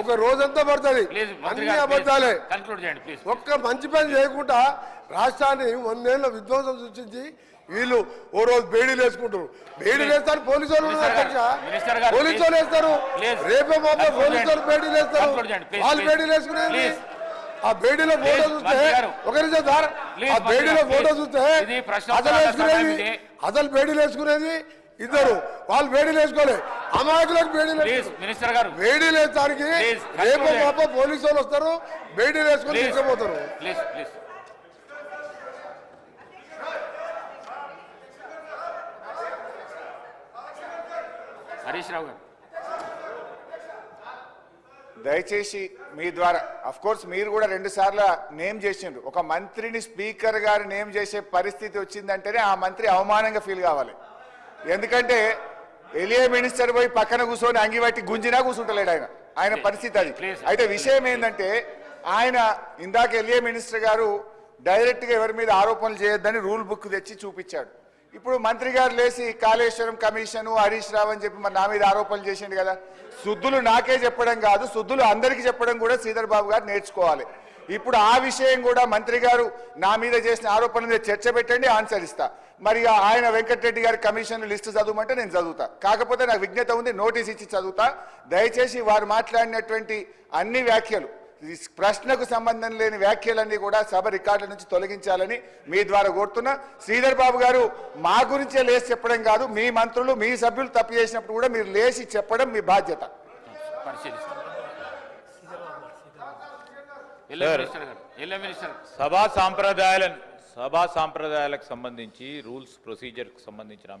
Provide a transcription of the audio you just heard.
ఒక రోజంతా పడుతుంది మంత్రి అన్ని అబద్ధాలే ఒక్క మంచి పని చేయకుండా రాష్ట్రాన్ని వందేళ్ళ విధ్వంసం సృష్టించి వీళ్ళు ఓ రోజు బేడీలు వేసుకుంటారు బేడీలు వేస్తారు పోలీసు వాళ్ళు పోలీసు. వాళ్ళు వేస్తారు. రేపే మాపే కన్క్లూడ్ పోలీసు వాళ్ళు. బేడీలు వేస్తారు వాళ్ళు. బేడీలు వేసుకునేది. ఆ బేడీలో ఫోటో చూస్తే మంత్రి గారు. ఒక నిమిషం సార్ ప్లీజ్, ఆ మంత్రి బేడీలో ఫోటో. చూస్తే అసలు వేసుకునేది. అసలు బేడీలు వేసుకునేది ఇద్దరు. వాళ్ళు బేడీలు వేసుకోలే. అమాయకులకు వేస్తారు. మినిస్టర్ గారు. వేడి ప్లీజ్, రేపు పాప పోలీసు వాళ్ళు వస్తారు వేడి వేసుకొని ప్లీజ్ తీసుకుపోతారు హరీష్ రావు గారు. దయచేసి మీ ద్వారా అఫ్ కోర్స్ మీరు కూడా రెండు సార్లు నేమ్ చేసిండ్రు. ఒక మంత్రిని స్పీకర్ గారు నేమ్ చేసే పరిస్థితి వచ్చిందంటేనే ఆ మంత్రి అవమానంగా ఫీల్ కావాలి. ఎందుకంటే ఎలియే మినిస్టర్ పోయి పక్కన కూర్చొని అంగి పట్టి గుంజినా కూర్చుంటలేడు ఆయన. ఆయన పరిస్థితి అది. అయితే విషయం ఏంటంటే ఆయన ఇందాక ఎలియే మినిస్టర్ గారు డైరెక్ట్గా ఎవరి మీద ఆరోపణలు చేయొద్దని రూల్ బుక్ తెచ్చి చూపించాడు. ఇప్పుడు మంత్రి గారు లేచి కాళేశ్వరం కమిషన్ హరీష్ రావు అని చెప్పి మరి నా మీద ఆరోపణలు చేసిండు కదా. శుద్ధులు నాకే చెప్పడం కాదు శుద్ధులు అందరికీ చెప్పడం కూడా శ్రీధర్ బాబు గారు నేర్చుకోవాలి. ఇప్పుడు ఆ విషయం కూడా మంత్రి గారు నా మీద చేసిన ఆరోపణల మీద చర్చ పెట్టండి ఆన్సర్ ఇస్తా. మరి ఆయన వెంకటరెడ్డి గారి కమిషన్ లిస్టు చదవమంటే నేను చదువుతా. కాకపోతే నాకు విజ్ఞత ఉంది నోటీస్ ఇచ్చి చదువుతా. దయచేసి వారు మాట్లాడినటువంటి అన్ని వ్యాఖ్యలు ఈ ప్రశ్నకు సంబంధం లేని వ్యాఖ్యలన్నీ కూడా సభ రికార్డుల నుంచి తొలగించాలని మీ ద్వారా కోరుతున్నా. శ్రీధర్ బాబు గారు మా గురించే లేచి చెప్పడం కాదు మీ మంత్రులు మీ సభ్యులు తప్పు చేసినప్పుడు కూడా మీరు లేచి చెప్పడం మీ బాధ్యత. పరిశీలిస్తాం ఎల్ఏ సార్. మినిస్టర్ గారు ఎల్ఏ మినిస్టర్ గారు. సభా సాంప్రదాయాలను సభా సాంప్రదాయాలకు సంబంధించి రూల్స్ ప్రొసీజర్కి సంబంధించిన